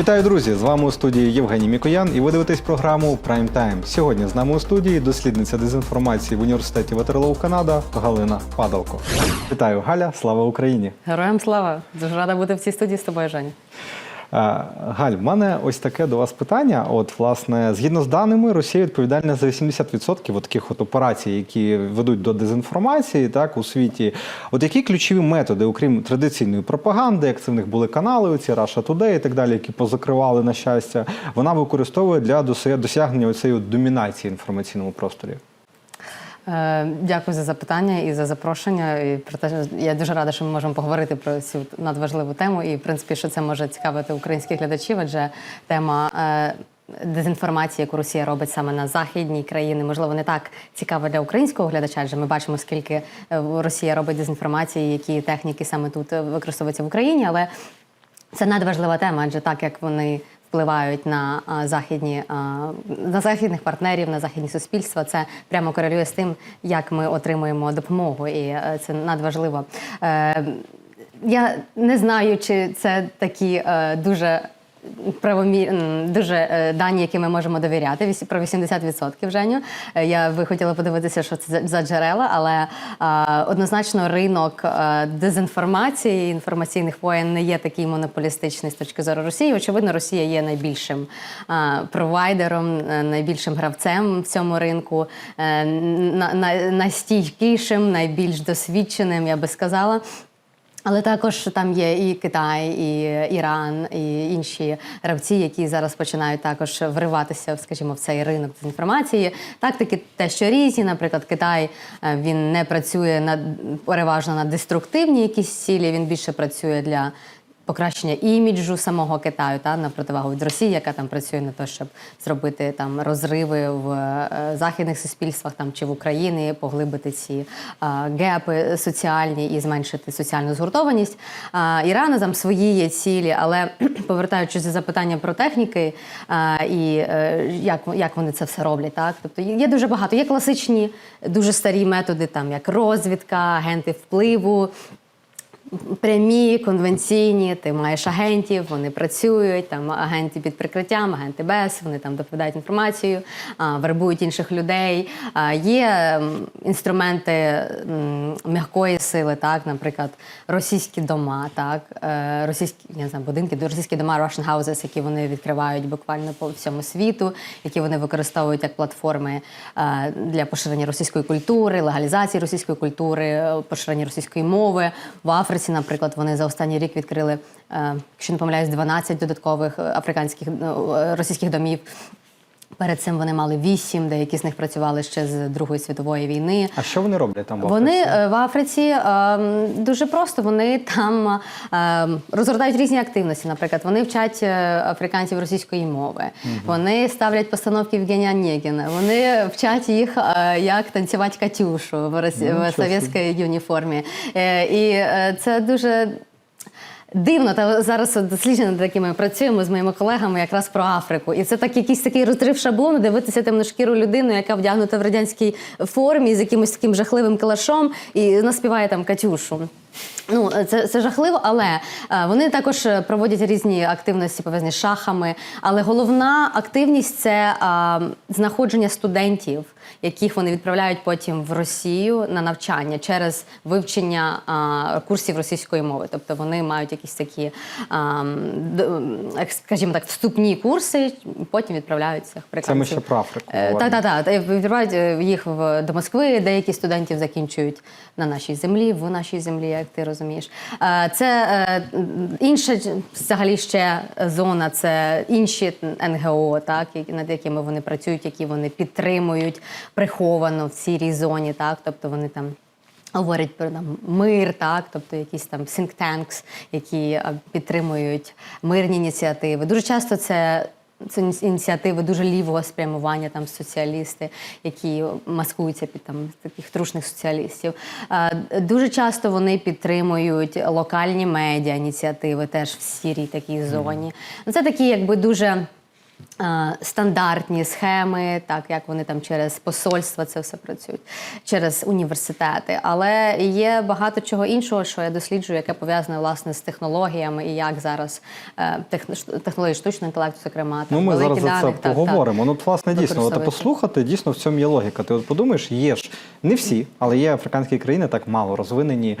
Вітаю, друзі! З вами у студії Євгеній Мікоян, і ви дивитесь програму Prime Time. Сьогодні з нами у студії дослідниця дезінформації в університеті Ватерлоу Канада Галина Падалко. Вітаю, Галя! Слава Україні! Героям слава! Дуже рада бути в цій студії з тобою, Женя. А, Галь, в мене ось таке до вас питання. От, власне, згідно з даними, Росія відповідальна за 80% от таких от операцій, які ведуть до дезінформації, так у світі. От які ключові методи, окрім традиційної пропаганди, як це в них були канали, ці Russia Today і так далі, які позакривали на щастя, вона використовує для досягнення цієї домінації інформаційному просторі. Е, Дякую за запитання і за запрошення. І про те, я дуже рада, що ми можемо поговорити про цю надважливу тему. І в принципі, що це може цікавити українських глядачів, адже тема. е, Дезінформації, яку Росія робить саме на західній країни, можливо, не так цікава для українського глядача, адже ми бачимо, скільки е, Росія робить дезінформації, які техніки саме тут використовуються в Україні. Але це надважлива тема, адже так як вони впливають на західні на західних партнерів, на західні суспільства, це прямо корелює з тим, як ми отримуємо допомогу, і е, це надважливо. Е, я не знаю, чи це такі е, дуже. Правомір дуже е, дані, які ми можемо довіряти, про 80% Женю. Е, Я би хотіла подивитися, що це за- джерела, але однозначно ринок е, дезінформації, інформаційних воєн не є такий монополістичний з точки зору Росії. Очевидно, Росія є найбільшим провайдером, найбільшим гравцем в цьому ринку, на, найстійкішим, найбільш досвідченим, я би сказала. Але також там є і Китай, і Іран, і інші гравці, які зараз починають також вриватися, скажімо, в цей ринок з інформації. Тактики те, що різні. Наприклад, Китай е, він не працює на переважно на деструктивні якісь цілі. Він більше працює для покращення іміджу самого Китаю, та на противагу від Росії, яка там працює на те, щоб зробити там розриви в е, західних суспільствах там чи в Україні, поглибити ці е, гепи соціальні і зменшити соціальну згуртованість. Е, Ірана там свої є цілі, але повертаючись до запитання про техніки е, і е, як, як вони це все роблять, так тобто є дуже багато. Є класичні, дуже старі методи, там як розвідка, агенти впливу прямі, конвенційні, ти маєш агентів, вони працюють, там агенти під прикриттям, агенти без, вони там доповідають інформацію, вербують інших людей. Є інструменти м'якої сили, так, наприклад, російські дома, так, е, російські я не знаю, будинки, російські дома Russian Houses, які вони відкривають буквально по всьому світу, які вони використовують як платформи е, для поширення російської культури, легалізації російської культури, е, поширення російської мови. В Африці, наприклад, вони за останній рік відкрили, е, якщо не помиляюсь, 12 додаткових е, африканських ну, е, російських домів. Перед цим вони мали вісім, деякі з них працювали ще з Другої світової війни. А що вони роблять там в Вони Африці? е, в Африці е, дуже просто. Вони там е, розгортають різні активності. Наприклад, вони вчать африканців російської мови. Вони ставлять постановки Євгенія Онєгіна. Вони вчать їх, як танцювати Катюшу в, рос... Ну, в совєтській уніформі. Е, і це дуже. Дивно, та зараз дослідження, над якими працюємо з моїми колегами, якраз про Африку. І це так якийсь такий розрив шаблону, дивитися темношкіру людину, яка вдягнута в радянській формі з якимось таким жахливим калашом і наспіває там Катюшу. Ну, це, це жахливо, але е, вони також проводять різні активності пов'язані з шахами. Але головна активність це е, знаходження студентів, яких вони відправляють потім в Росію на навчання через вивчення е, курсів російської мови. Тобто вони мають якісь такі, е, скажімо так, вступні курси, потім відправляють цих Це ми ще про Африку. Е. Так, так, так. Відправляють е, їх в до Москви. Деякі студентів закінчують на нашій землі, в нашій землі, як ти розумієш. Е, Це е, інша взагалі ще зона, це інші НГО, так, над якими вони працюють, які вони підтримують приховано в цій зоні, так, тобто вони там. Говорять про там мир, так, тобто якісь там think tanks, які підтримують мирні ініціативи. Дуже часто це. Це ініціативи дуже лівого спрямування, там соціалісти, які маскуються під там таких трушних соціалістів. Е, Дуже часто вони підтримують локальні медіа ініціативи, теж в сірій такій зоні. Ну, Це такі, якби дуже е, Стандартні схеми, так як вони там через посольства це все працюють, через університети. Але є багато чого іншого, що я досліджую, яке пов'язане власне з технологіями і як зараз е, технології штучного інтелекту, зокрема там Ну, ми зараз за це так, поговоримо. Ну, от, власне, дійсно, от, послухати, дійсно в цьому є логіка. Ти от подумаєш, є ж не всі, але є африканські країни так мало розвинені е,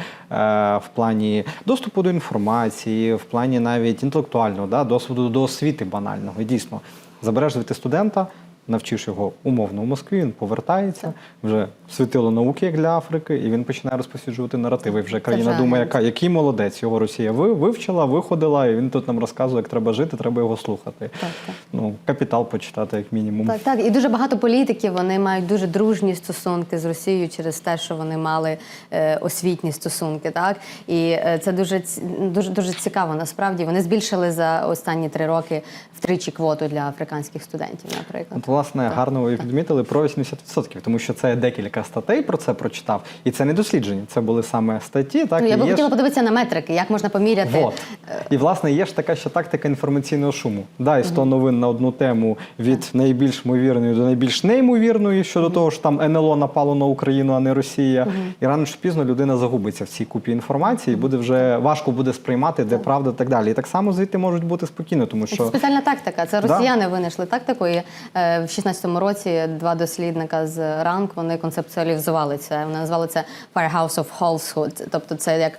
в плані доступу до інформації, в плані навіть інтелектуального, да, досвіду до освіти банального. Дійсно, забереш студента. Навчиш його умовно у Москві, він повертається, вже світило науки як для Африки, і він починає розповсюджувати наративи. Вже країна думає, яка який молодець, його Росія ви вивчила, виходила, і він тут нам розказує, як треба жити, треба його слухати. Так, так. Ну, капітал почитати, як мінімум. Так, так. І дуже багато політиків вони мають дуже дружні стосунки з Росією через те, що вони мали е, освітні стосунки. Так і е, це дуже дуже дуже цікаво. Насправді вони збільшили за останні три роки втричі квоту для африканських студентів, наприклад. Власне, гарно ви відмітили про 80%, тому що це я декілька статей про це прочитав, і це не дослідження, це були саме статті. Так Ну, я би хотіла ж- подивитися на метрики, як можна поміряти. Вот. І власне є ж така ще тактика інформаційного шуму. Дай 100 новин на одну тему від найбільш ймовірної до найбільш неймовірної щодо того, що там НЛО напало на Україну, а не Росія. І рано чи пізно людина загубиться в цій купі інформації, буде вже важко буде сприймати, де правда, і так далі. І так само звідти можуть бути спокійно, тому Це що спеціальна тактика. Це Да. росіяни винайшли тактику. І е, в 16-му році два дослідника з ранк вони концептуалізували це. Вони назвали це Firehouse of Falsehood. Тобто, це як.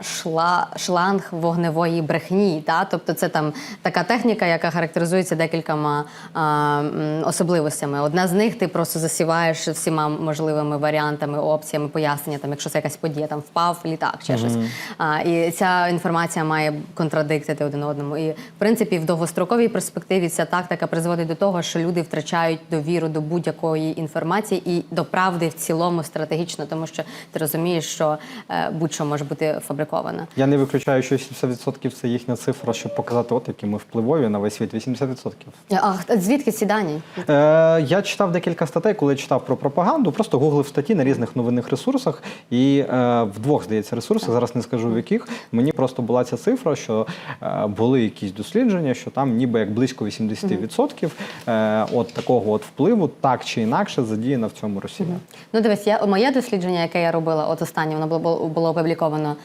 Шла, шланг вогневої брехні, та? тобто це там така техніка, яка характеризується декількома а, особливостями. Одна з них ти просто засіваєш всіма можливими варіантами, опціями, пояснення, там, якщо це якась подія, там впав літак чи щось. А, і ця інформація має контрадиктити один одному. І в принципі, в довгостроковій перспективі ця тактика призводить до того, що люди втрачають довіру до будь-якої інформації і до правди в цілому стратегічно, тому що ти розумієш, що е, будь-що може бути фабриковано. Я не виключаю, що 80% це їхня цифра, щоб показати, от які ми впливові на весь світ. 80%. А звідки ці дані? Е, я читав декілька статей, коли читав про пропаганду, просто гуглив статті на різних новинних ресурсах. І е, в двох, здається, ресурсах, зараз не скажу в яких, мені просто була ця цифра, що е, були якісь дослідження, що там ніби як близько 80% е, от такого от впливу, так чи інакше, задіяна в цьому Росія. Ну, дивись, я моє дослідження, яке я робила, от останнє, воно було було опубліковано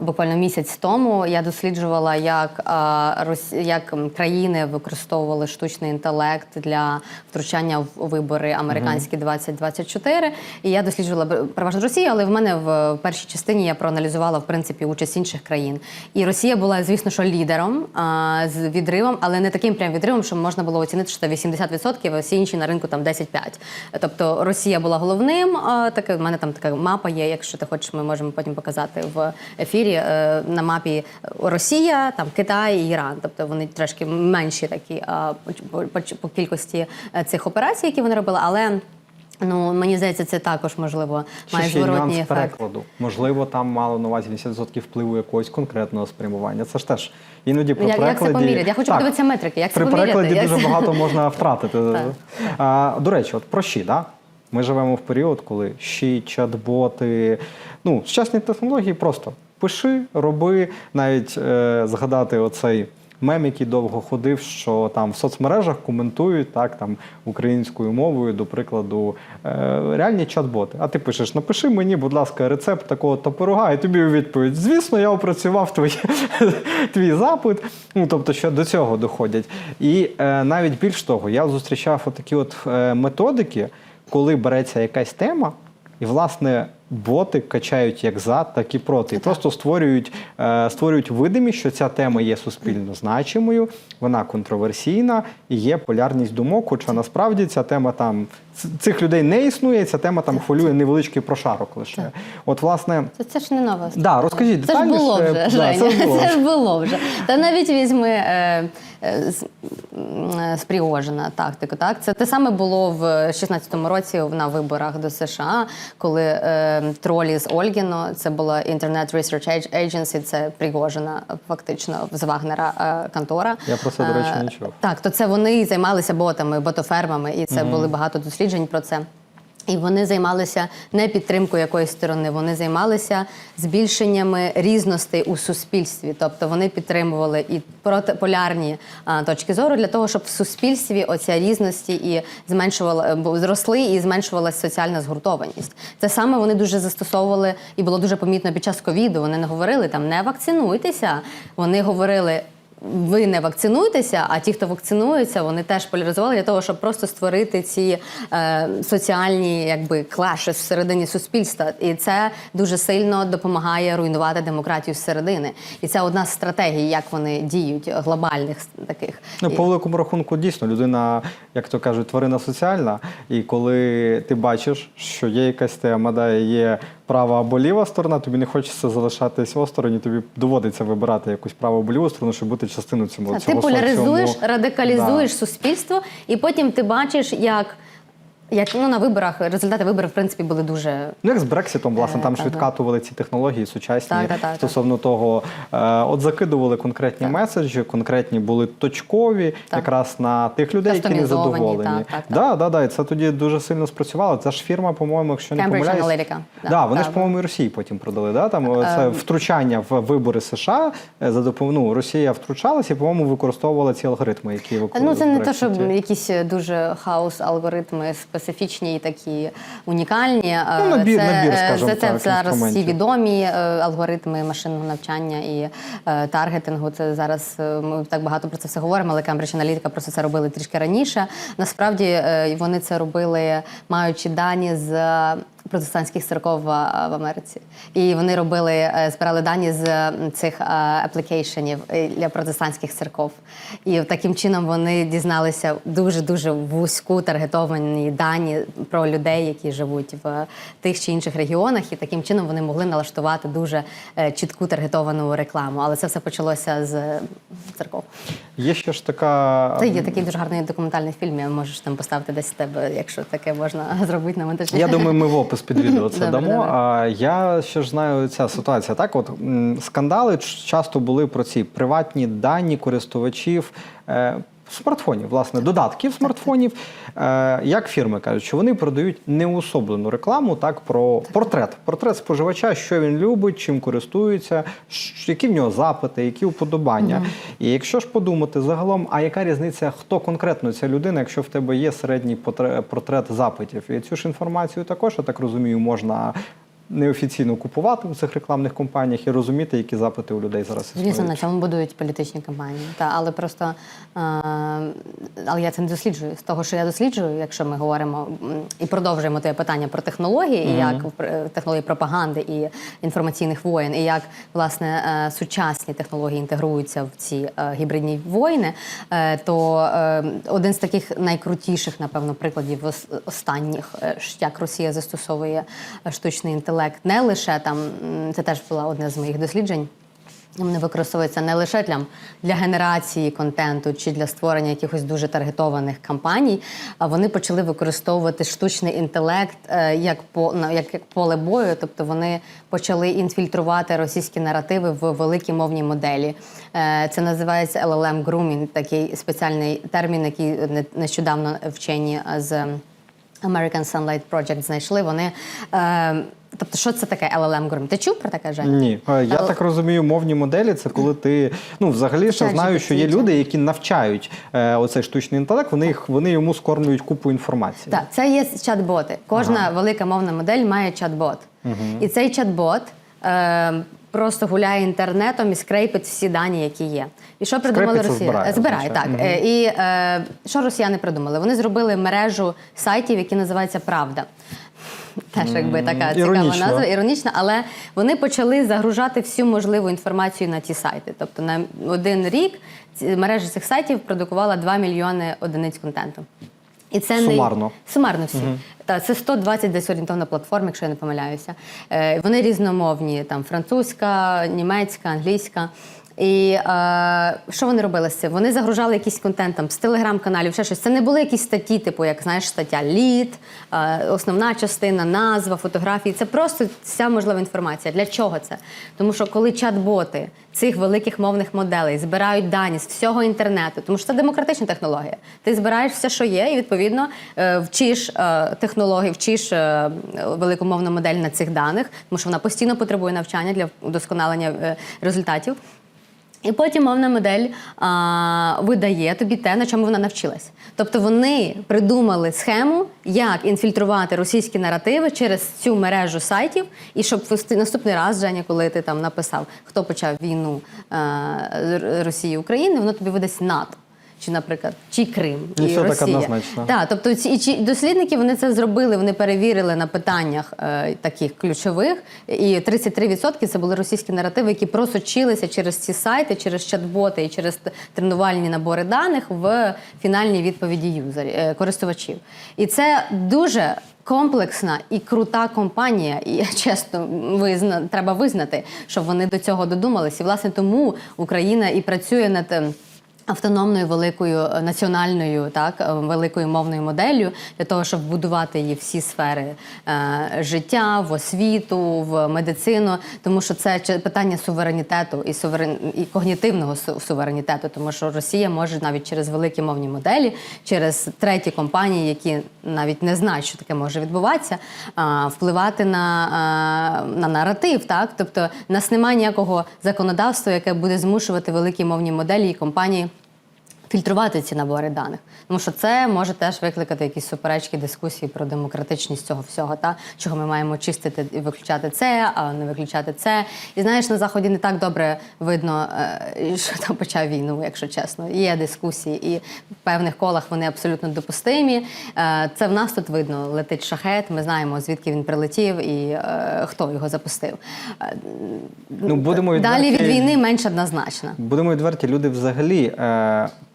буквально місяць тому. Я досліджувала, як, як країни використовували штучний інтелект для втручання в вибори американські 2024. І я досліджувала переважно Росію, але в мене в першій частині я проаналізувала в принципі участь інших країн. І Росія була, звісно, що лідером з відривом, але не таким прям відривом, що можна було оцінити, що це 80%, а всі інші на ринку там 10-5. Тобто Росія була головним. Таке в мене там така мапа є. Якщо ти хочеш, ми можемо потім показати в ефірі. Е, На мапі Росія, там Китай і Іран. Тобто вони трошки менші такі по, кількості е, цих операцій, які вони робили, але. Ну, мені здається, це також можливо Ще має зворотній ефект. перекладу. Можливо, там мало на увазі 80% впливу якогось конкретного спрямування. Це ж теж іноді при Як- як це поміряти? Я хочу Так, подивитися метрики, як це при поміряти? перекладі Як дуже це- багато можна втратити. Так, А, до речі, от про щі, да? Ми живемо в період, коли щі, чат-боти, ну, сучасні технології просто пиши, роби, навіть е, згадати оцей. Мем, який довго ходив, що там в соцмережах коментують так там українською мовою, до прикладу, е, реальні чат-боти. А ти пишеш: напиши мені, будь ласка, рецепт такого топорога, і тобі у відповідь: звісно, я опрацював твій, твій запит. Ну тобто, що до цього доходять. І е, навіть більш того, я зустрічав отакі от е, методики, коли береться якась тема. І, власне, боти качають як за, так і проти. І просто створюють, е, створюють видимість, що ця тема є суспільно значимою, вона контроверсійна і є полярність думок. Хоча насправді ця тема там цих людей не існує, ця тема там хвилює невеличкий прошарок лише. От, власне, Це, це ж не нова Да, розкажіть Це ж було вже, детальніше. Женя. Да, це було Це ж було вже. Та навіть візьми е, е, з, е, з Пригожина тактику. Так? Це те саме було в 16-му році на виборах до США, коли е, тролі з Ольгіно, це була Internet Research Agency, це Пригожина, фактично з Вагнера е, контора. Я про це, до речі, не Е, чув. Так, то це вони займалися ботами, ботофермами, і це були багато досліджень про це. І вони займалися не підтримкою якоїсь сторони, вони займалися збільшеннями різностей у суспільстві. Тобто вони підтримували і протиполярні а, точки зору для того, щоб в суспільстві оця різності і зменшувала зросли і зменшувалася соціальна згуртованість. Це саме вони дуже застосовували і було дуже помітно під час ковіду. Вони не говорили там не вакцинуйтеся. Вони говорили. Ви не вакцинуєтеся, а ті, хто вакцинується, вони теж поляризували для того, щоб просто створити ці е, соціальні якби клаші всередині суспільства. І це дуже сильно допомагає руйнувати демократію зсередини. І це одна з стратегій, як вони діють глобальних таких. Ну, по великому рахунку, дійсно, людина, як то кажуть, тварина соціальна. І коли ти бачиш, що є якась тема, да, є права або ліва сторона, тобі не хочеться залишатись осторонь, і тобі доводиться вибирати якусь праву або ліву сторону, щоб бути частиною цього. Та, ти поляризуєш, соціуму. радикалізуєш суспільство, і потім ти бачиш, як, як ну, на виборах результати виборів, в принципі, були дуже Ну, як з Брекситом, власне, Е, там так, ж відкатували ці технології сучасні Так, так, так, стосовно того, е, от закидували конкретні меседжі, конкретні були точкові, Так. якраз на тих людей, які не задоволені. так, так, так. Да, да, да, і це тоді дуже сильно спрацювало. Це ж фірма, по-моєму, якщо не помиляюсь. Analytica. Да, Да, вони да. ж, по-моєму, і Росії потім продали. Да? Там е, це Ем. втручання в вибори США е, за допомогою ну, Росія втручалася і, по-моєму, використовувала ці алгоритми, які Ну, це не те, Брекситі. якісь дуже хаос алгоритми специфічні і такі унікальні. Е, Ну, набір- це, набір, е, скажімо це, це зараз всі відомі е, алгоритми машинного навчання і таргетингу. Це зараз ми так багато про це все говоримо, але Cambridge Analytica просто це робили трішки раніше. Насправді вони це робили, маючи дані з. Протестантських церков в, Америці, і вони робили е, збирали дані з цих аплікейшенів е, для протестантських церков. І таким чином вони дізналися дуже дуже вузьку таргетовані дані про людей, які живуть в тих чи інших регіонах, і таким чином вони могли налаштувати дуже е, чітку таргетовану рекламу. Але це все почалося з церков. Є ще ж така. Це є такий дуже гарний документальний фільм. Я можеш там поставити десь тебе, якщо таке можна зробити на монтажі. Я думаю, ми в опис під відео це Добре, дамо. добре. А я ще ж знаю ця ситуація. Так, от скандали часто були про ці приватні дані користувачів. Смартфонів, власне, додатків смартфонів, е, як фірми кажуть, що вони продають неуособлену рекламу, так про портрет, портрет споживача, що він любить, чим користується, які в нього запити, які уподобання. І якщо ж подумати загалом, а яка різниця, хто конкретно ця людина, якщо в тебе є середній портрет запитів, і цю ж інформацію також, я так розумію, можна неофіційно купувати в цих рекламних компаніях і розуміти, які запити у людей зараз Звісно, на цьому будують політичні кампанії. Та, але просто е, але я це не досліджую. З того, що я досліджую, якщо ми говоримо і продовжуємо те питання про технології, і як е, технології пропаганди і інформаційних воєн, і як власне е, сучасні технології інтегруються в ці е, гібридні воїни, е, то е, один з таких найкрутіших, напевно, прикладів останніх, як Росія застосовує штучний інтелект, не лише там це теж була одне з моїх досліджень. Вони використовуються не лише для, для генерації контенту чи для створення якихось дуже таргетованих кампаній, а вони почали використовувати штучний інтелект е, як, по, як, як поле бою, тобто вони почали інфільтрувати російські наративи в великі мовні моделі. Е, Це називається LLM grooming, такий спеціальний термін, який нещодавно вчені з American Sunlight Project знайшли. Вони е, тобто, що це таке LLM grooming? Ти чув про таке Женя? Ні, Е, я Але- так розумію, мовні моделі це коли ти ну взагалі ще знаю, що є люди, які навчають е, оцей штучний інтелект. Вони їх вони йому скормлюють купу інформації. Так, це є чат-боти. Кожна велика мовна модель має чат-бот. І цей чат-бот е, просто гуляє інтернетом і скрейпить всі дані, які є. І що придумали росіяни? збирає, Збирає, так. Е, І е, що росіяни придумали? Вони зробили мережу сайтів, які називаються Правда. Теж якби така цікава іронічно. назва, іронічна, але вони почали загружати всю можливу інформацію на ті сайти. Тобто на один рік ці- мережа цих сайтів продукувала 2 мільйони одиниць контенту. І це Сумарно. Не... Сумарно всі. Та, це 120 десь орієнтовна платформ, якщо я не помиляюся. Е, вони різномовні, там французька, німецька, англійська. І е, що вони робили з цим? Вони загружали якийсь контент там з телеграм-каналів, ще щось. Це не були якісь статті, типу, як знаєш, стаття лід, е, основна частина, назва, фотографії. Це просто вся можлива інформація. Для чого це? Тому що коли чат-боти цих великих мовних моделей збирають дані з всього інтернету, тому що це демократична технологія. Ти збираєш все, що є, і відповідно е, вчиш е, технології, вчиш е, велику мовну модель на цих даних, тому що вона постійно потребує навчання для удосконалення е, результатів. І потім мовна модель а, видає тобі те, на чому вона навчилась. Тобто вони придумали схему, як інфільтрувати російські наративи через цю мережу сайтів, і щоб наступний раз, Женя, коли ти там написав, хто почав війну Росії України, воно тобі видасть НАТО. Чи, наприклад, чи Крим І все так однозначно. Так, тобто ці і ці дослідники вони це зробили. Вони перевірили на питаннях е, таких ключових, і 33% це були російські наративи, які просочилися через ці сайти, через чат-боти і через тренувальні набори даних в фінальній відповіді юзерів е, користувачів. І це дуже. Комплексна і крута компанія, і чесно визна, треба визнати, що вони до цього додумались. І власне тому Україна і працює над ем, автономною великою е, національною так е, великою мовною моделлю для того, щоб будувати її всі сфери е, життя, в освіту, в медицину, тому що це питання суверенітету і суверен і когнітивного суверенітету, тому що Росія може навіть через великі мовні моделі, через треті компанії, які навіть не знають, що таке може відбуватися, а, впливати на, а, на наратив. Так, тобто, нас немає ніякого законодавства, яке буде змушувати великі мовні моделі і компанії фільтрувати ці набори даних, тому що це може теж викликати якісь суперечки, дискусії про демократичність цього всього, та чого ми маємо чистити і виключати це, а не виключати це. І знаєш, на заході не так добре видно, е, що там почав війну, якщо чесно. Є дискусії, і в певних колах вони абсолютно допустимі. Е, Це в нас тут видно. Летить шахет. Ми знаємо звідки він прилетів і е, хто його запустив. Ну, будемо Далі від війни менш однозначно. Будемо відверті, люди взагалі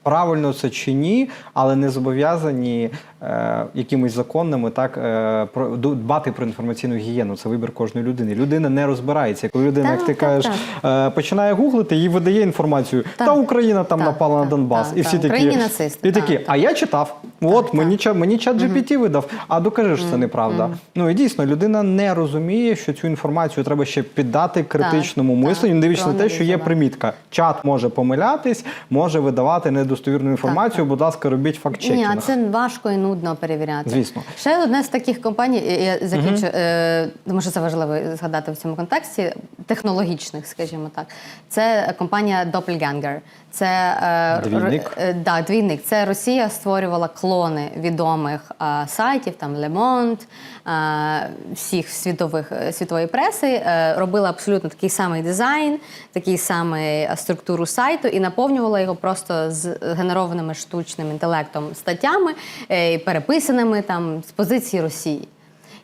правильно це чи ні, але не зобов'язані е, якимись законними так е, про дбати про інформаційну гігієну. Це вибір кожної людини. Людина не розбирається. Коли людина, Так, як ти так, кажеш, е, починає гуглити, їй видає інформацію. Так. Та Україна там Так, напала так, на Донбас, так, і всі так. такі Україні нацисти, і такі. так, так. А я читав. От мені ча- мені чат GPT видав. А докажи, що це неправда. Ну і дійсно, людина не розуміє, що цю інформацію треба ще піддати критичному так, мисленню, не дивлячись на те, що є примітка. Чат може помилятись, може видавати недостовірну інформацію. Будь ласка, робіть Ні, факт-чекінг. а це важко і нудно перевіряти. Звісно. Ще одна з таких компаній, я закінчу, е, тому що це важливо згадати в цьому контексті, технологічних, скажімо так. Це компанія Doppelganger. Це е, Двійник? е, да, двійник. Це Росія створювала клони відомих е, сайтів, там Le Monde, е, всіх світових світової преси. Е, робила абсолютно такий самий дизайн, такий самий структуру сайту і наповнювала його просто з генерованими штучним інтелектом статтями, е, переписаними там з позиції Росії.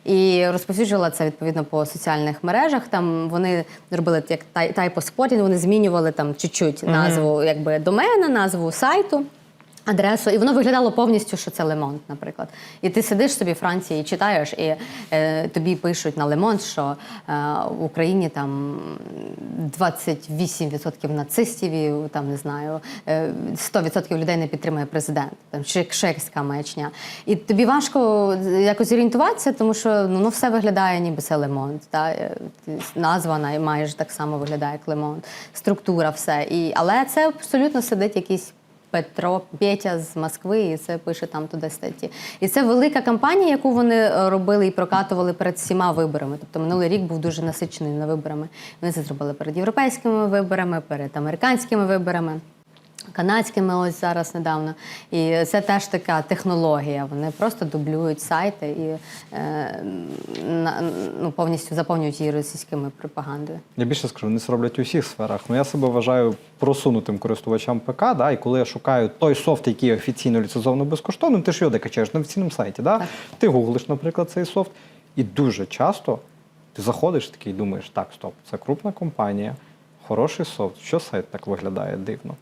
І розповсюджувала це відповідно по соціальних мережах. Там вони зробили як тай- type вони змінювали там чуть-чуть назву якби домена, назву сайту. Адресу, і воно виглядало повністю, що це Лемонт, наприклад. І ти сидиш собі в Франції і читаєш, і е, тобі пишуть на Лемонт, що е, в Україні там 28% нацистів, і там не знаю, е, 100% людей не підтримує президент. Там чи якась маячня. І тобі важко якось орієнтуватися, тому що ну, воно все виглядає, ніби це Лемонт. Та? Е, Назва майже так само виглядає, як Лемонт, структура, все. І, але це абсолютно сидить якийсь. Петро Петя з Москви, і це пише там туди статті. І це велика кампанія, яку вони е, робили і прокатували перед всіма виборами. Тобто минулий рік був дуже насичений на виборами. Вони це зробили перед європейськими виборами, перед американськими виборами. Канадськими ось зараз недавно. І це теж така технологія. Вони просто дублюють сайти і е, на, ну, повністю заповнюють її російськими пропагандою. Я більше скажу, вони це роблять у всіх сферах. Ну я себе вважаю просунутим користувачам ПК. Да, і коли я шукаю той софт, який офіційно ліцензовано безкоштовно, ти ж його де качаєш на офіційному сайті. Да? Так. Ти гуглиш, наприклад, цей софт, і дуже часто ти заходиш такий і думаєш, так, стоп, це крупна компанія, хороший софт. Що сайт так виглядає дивно?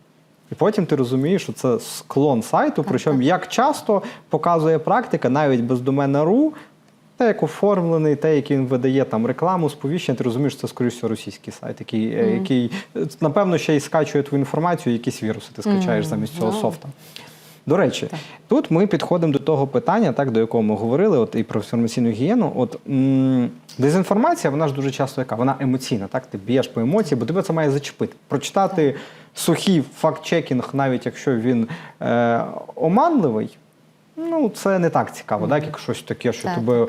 І потім ти розумієш, що це склон сайту, причому як часто показує практика, навіть без домена.ru, Те, як оформлений, те, який він видає там рекламу, сповіщення, ти розумієш, це скоріш всього російський сайт, який, е, який напевно ще й скачує твою інформацію, якісь віруси ти скачаєш замість цього Ну. софта. До речі, тут ми підходимо до того питання, так до якого ми говорили, от і про інформаційну гігієну. От м- дезінформація, вона ж дуже часто яка? Вона емоційна, так? Ти б'єш по емоції, бо тебе це має зачепити. Прочитати сухий факт-чекінг, навіть якщо він е- оманливий. Ну, це не так цікаво, так, як щось таке, що Так. тебе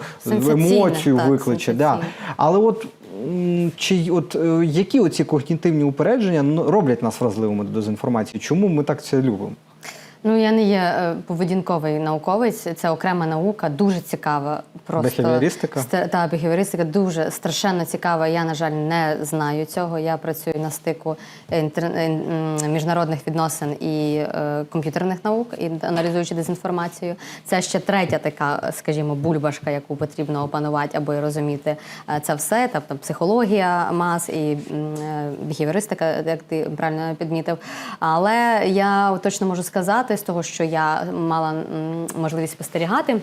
емоцію так, викличе. Да. Але от, чи, от е, які оці когнітивні упередження ну, роблять нас вразливими до дезінформації? Чому ми так це любимо? Ну я не є е, поведінковий науковець, це окрема наука, дуже цікава. Просто Бехевіористика? Та бехевіористика дуже страшенно цікава. Я, на жаль, не знаю цього. Я працюю на стику інтер... міжнародних відносин і е, комп'ютерних наук, і аналізуючи дезінформацію. Це ще третя така, скажімо, бульбашка, яку потрібно опанувати, аби розуміти е, це все. Тобто психологія мас і м, бехевіористика, як ти правильно підмітив. Але я точно можу сказати з того, що я мала можливість спостерігати.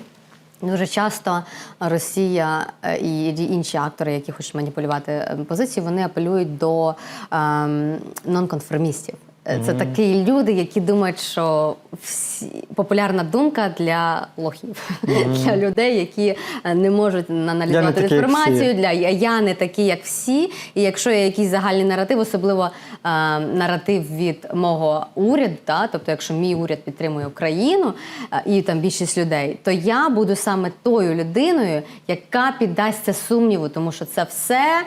Дуже часто Росія е, і інші актори, які хочуть маніпулювати позиції, позицію, вони апелюють до ем, нонконформістів. Е, Це такі люди, які думають, що всі популярна думка для лохів, для людей, які е, не можуть аналізувати інформацію, для я, я не такі, як всі. І якщо є якийсь загальний наратив, особливо е, наратив від мого уряду, та, тобто, якщо мій уряд підтримує Україну е, і там більшість людей, то я буду саме тою людиною, яка піддасться сумніву, тому що це все.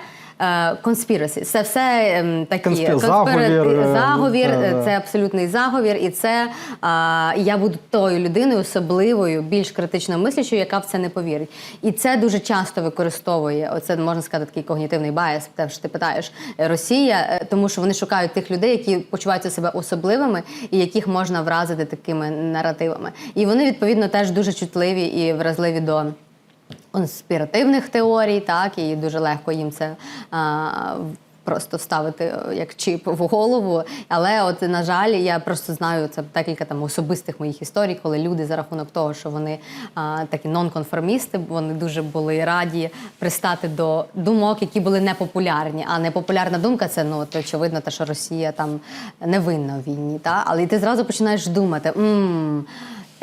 Конспірасі, це все ем, такі Конспі- заговір, е, заговір, е, це абсолютний заговір, і це а, я буду тою людиною особливою, більш критично мислячою, яка в це не повірить. І це дуже часто використовує. Оце можна сказати такий когнітивний байс, те, що ти питаєш е, Росія, е, тому що вони шукають тих людей, які почуваються себе особливими і яких можна вразити такими наративами. І вони відповідно теж дуже чутливі і вразливі до конспіративних теорій, так і дуже легко їм це а, просто вставити е, як чіп в голову. Але, от на жаль, я просто знаю це декілька там особистих моїх історій, коли люди за рахунок того, що вони а, такі нонконформісти, вони дуже були раді пристати до думок, які були непопулярні. А непопулярна думка це ну от, очевидно, те, що Росія там не винна в війні. Та? Але ти зразу починаєш думати. м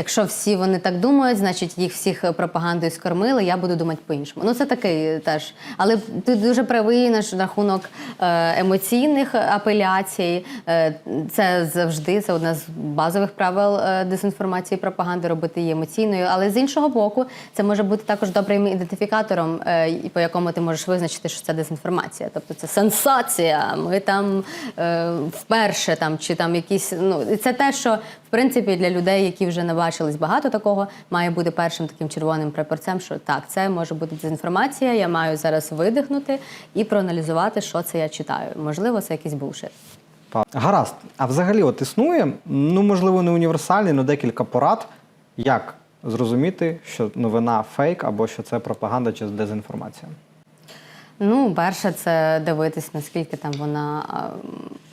Якщо всі вони так думають, значить їх всіх пропагандою скормили, я буду думати по-іншому. Ну це такий теж. Але ти дуже правий на ж- рахунок е, емоційних апеляцій. Е, Це завжди це одне з базових правил е, дезінформації пропаганди робити її емоційною. Але з іншого боку, це може бути також добрим ідентифікатором, е, по якому ти можеш визначити, що це дезінформація. Тобто це сенсація. Ми там е, вперше там чи там якісь. Ну це те, що в принципі для людей, які вже не бачились багато такого, має бути першим таким червоним прапорцем, що так, це може бути дезінформація. Я маю зараз видихнути і проаналізувати, що це я читаю. Можливо, це якийсь бушит. Па- Гаразд. А взагалі, от існує, ну можливо, не універсальний, але декілька порад, як зрозуміти, що новина фейк або що це пропаганда чи дезінформація. Ну, перше, це дивитись, наскільки там вона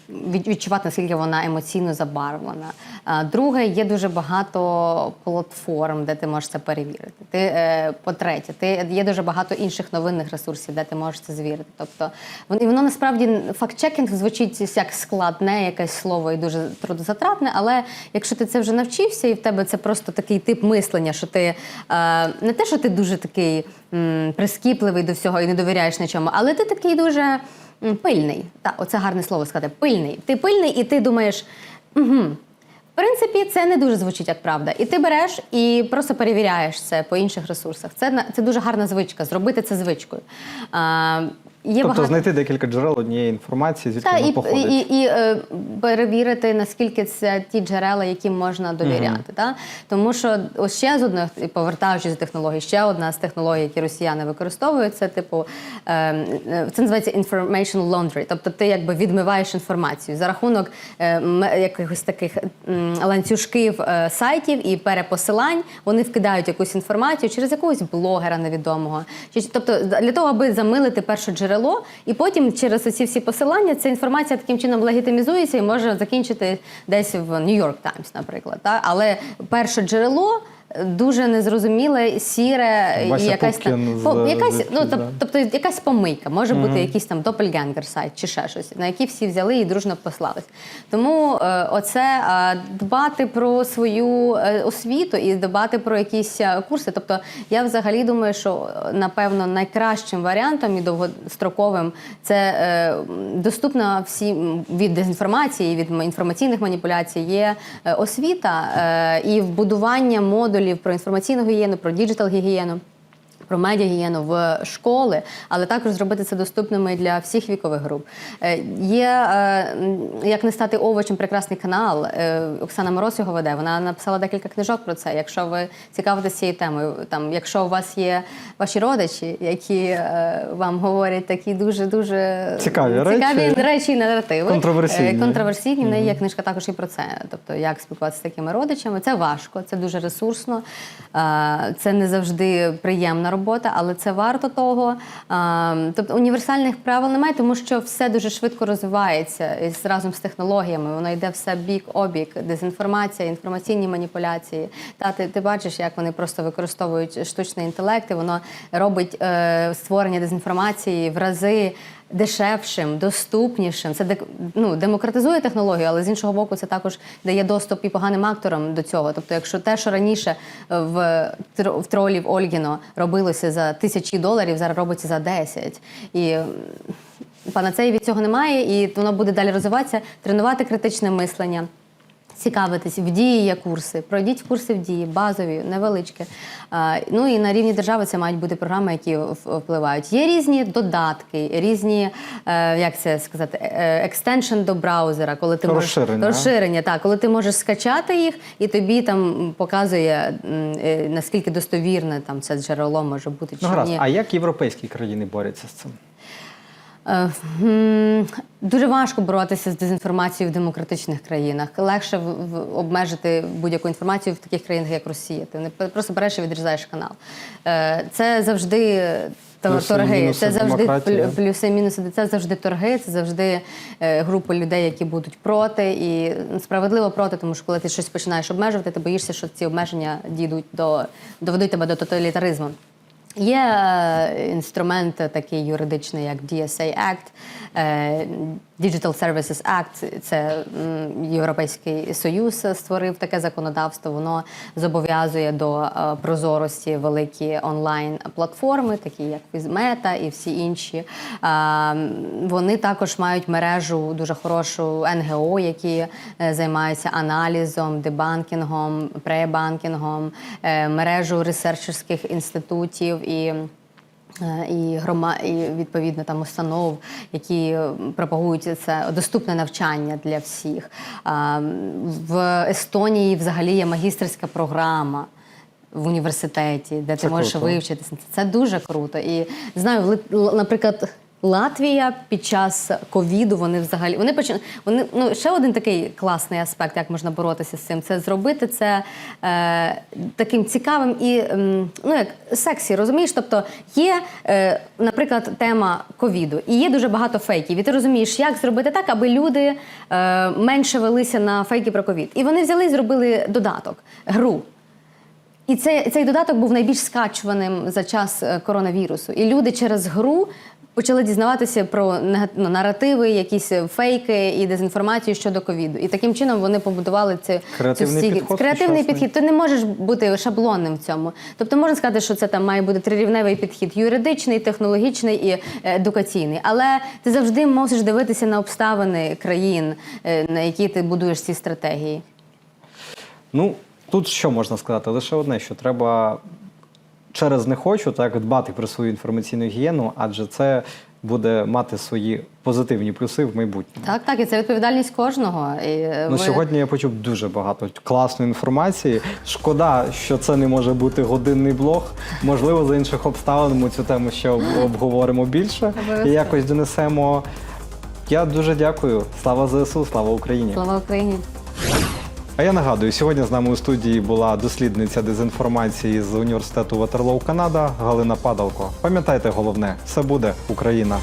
відчувати, наскільки вона емоційно забарвлена. Друге, є дуже багато платформ, де ти можеш це перевірити. Ти, е, по-третє, ти є дуже багато інших новинних ресурсів, де ти можеш це звірити. Тобто, і воно насправді факт-чекінг звучить як складне якесь слово і дуже трудозатратне, але якщо ти це вже навчився, і в тебе це просто такий тип мислення, що ти е, не те, що ти дуже такий прискіпливий до всього і не довіряєш нічому, але ти такий дуже пильний. Так, оце гарне слово сказати. Пильний. Ти пильний, і ти думаєш. Угу. В принципі, це не дуже звучить як правда. І ти береш і просто перевіряєш це по інших ресурсах. Це це дуже гарна звичка. Зробити це звичкою. А, є Тобто багато... знайти декілька джерел однієї інформації, звідки Та, вона і, походить. і, і, е, перевірити, наскільки це ті джерела, яким можна довіряти. Та? Тому що ось ще з одних, повертаючись до технологій, ще одна з технологій, які росіяни використовують, це типу е, е, це називається information laundry. Тобто ти якби відмиваєш інформацію за рахунок е, якихось таких ланцюжків сайтів і перепосилань. Вони вкидають якусь інформацію через якогось блогера невідомого. Тобто для того, аби замилити перше джерело, і потім через оці всі посилання ця інформація таким чином легітимізується і може закінчити десь в Нью-Йорк Таймс, наприклад. Та? Але перше джерело дуже незрозуміле, сіре Вася якась там з- по- якась, ну да. тоб- тобто якась помийка, може бути якийсь там допельгангер сайт чи ще щось, на який всі взяли і дружно послались. Тому е, оце е, дбати про свою е, освіту і дбати про якісь е, курси. Тобто я взагалі думаю, що е, напевно найкращим варіантом і довгостроковим це е, м, доступна всім від дезінформації, від м- інформаційних маніпуляцій є е, освіта е, і вбудування модулів про інформаційну гігієну, про діджитал гігієну. Про медіагігієну в школи, але також зробити це доступними для всіх вікових груп. Е, Є е, як не стати овочем прекрасний канал. Е, Оксана Мороз його веде. Вона написала декілька книжок про це. Якщо ви цікавитесь цією темою, там, якщо у вас є ваші родичі, які вам говорять такі дуже дуже Цікаві цікаві речі. речі і наративи, Контроверсійні. контроверсійні. В неї є книжка також і про це. Тобто, як спілкуватися з такими родичами. Це важко, це дуже ресурсно, це не завжди приємна робота, але це варто того. Тобто універсальних правил немає, тому що все дуже швидко розвивається і разом з технологіями. Воно йде все бік обік, дезінформація, інформаційні маніпуляції. Та ти, ти бачиш, як вони просто використовують штучний інтелект, і воно робить е, створення дезінформації в рази дешевшим, доступнішим. Це ну, демократизує технологію, але з іншого боку, це також дає доступ і поганим акторам до цього. Тобто, якщо те, що раніше е, в, в тролів Ольгіно робилося за тисячі доларів, зараз робиться за 10. І панацеї від цього немає, і воно буде далі розвиватися, тренувати критичне мислення. Цікавитись, в дії є курси. Пройдіть курси в дії, базові, невеличкі. Ну і на рівні держави це мають бути програми, які впливають. Є різні додатки, різні, е, як це сказати, е, екстеншн до браузера, коли ти Розширення. можеш розширення, так, коли ти можеш скачати їх, і тобі там показує е, наскільки достовірне там це джерело може бути чи Ну, ні. А як європейські країни борються з цим? Е, Дуже важко боротися з дезінформацією в демократичних країнах. Легше обмежити будь-яку інформацію в таких країнах, як Росія. Ти не просто береш і відрізаєш канал. Е, Це завжди торги. Це завжди плюси мінуси. Це завжди торги, це завжди е, група людей, які будуть проти, і справедливо проти, тому що коли ти щось починаєш обмежувати, ти боїшся, що ці обмеження дійдуть до доведуть тебе до тоталітаризму. Є е, інструмент такий юридичний, як DSA Act, е, Digital Services Act. Це Європейський Союз створив таке законодавство. Воно зобов'язує до е, прозорості великі онлайн-платформи, такі як Мета і всі інші. Вони також мають мережу дуже хорошу НГО, які займаються аналізом, дебанкінгом, пребанкінгом, мережу ресерчерських інститутів і. е, І грома і відповідно там установ, які пропагують це доступне навчання для всіх. В Естонії взагалі є магістерська програма в університеті, де ти можеш круто. вивчитися. Це дуже круто. І знаю, наприклад. Латвія під час ковіду вони взагалі вони почали. Вони ну ще один такий класний аспект, як можна боротися з цим. Це зробити це е, таким цікавим і ну як сексі, розумієш? Тобто є, е, наприклад, тема ковіду, і є дуже багато фейків. І ти розумієш, як зробити так, аби люди е, менше велися на фейки про ковід. І вони взяли і зробили додаток, гру. І цей, цей додаток був найбільш скачуваним за час е, коронавірусу. І люди через гру почали дізнаватися про ну, наративи, якісь е, фейки і дезінформацію щодо ковіду. І таким чином вони побудували цю Креативний цю стільки- підход Креативний сучасний. підхід. Ти не можеш бути шаблонним в цьому. Тобто можна сказати, що це там має бути трирівневий підхід: юридичний, технологічний і е, едукаційний. Але ти завжди мусиш дивитися на обставини країн, на які ти будуєш ці стратегії. Ну, тут що можна сказати? Лише одне, що треба через не хочу так дбати про свою інформаційну гігієну, адже це буде мати свої позитивні плюси в майбутньому. Так, так, і це відповідальність кожного. І е, Ну, ви- сьогодні я почув дуже багато класної інформації. Шкода, що це не може бути годинний блог. Можливо, за інших обставин ми цю тему ще обговоримо більше і якось донесемо. Я дуже дякую. Слава ЗСУ, слава Україні! Слава Україні! А я нагадую, сьогодні з нами у студії була дослідниця дезінформації з університету Ватерлоу Канада Галина Падалко. Пам'ятайте головне, все буде Україна.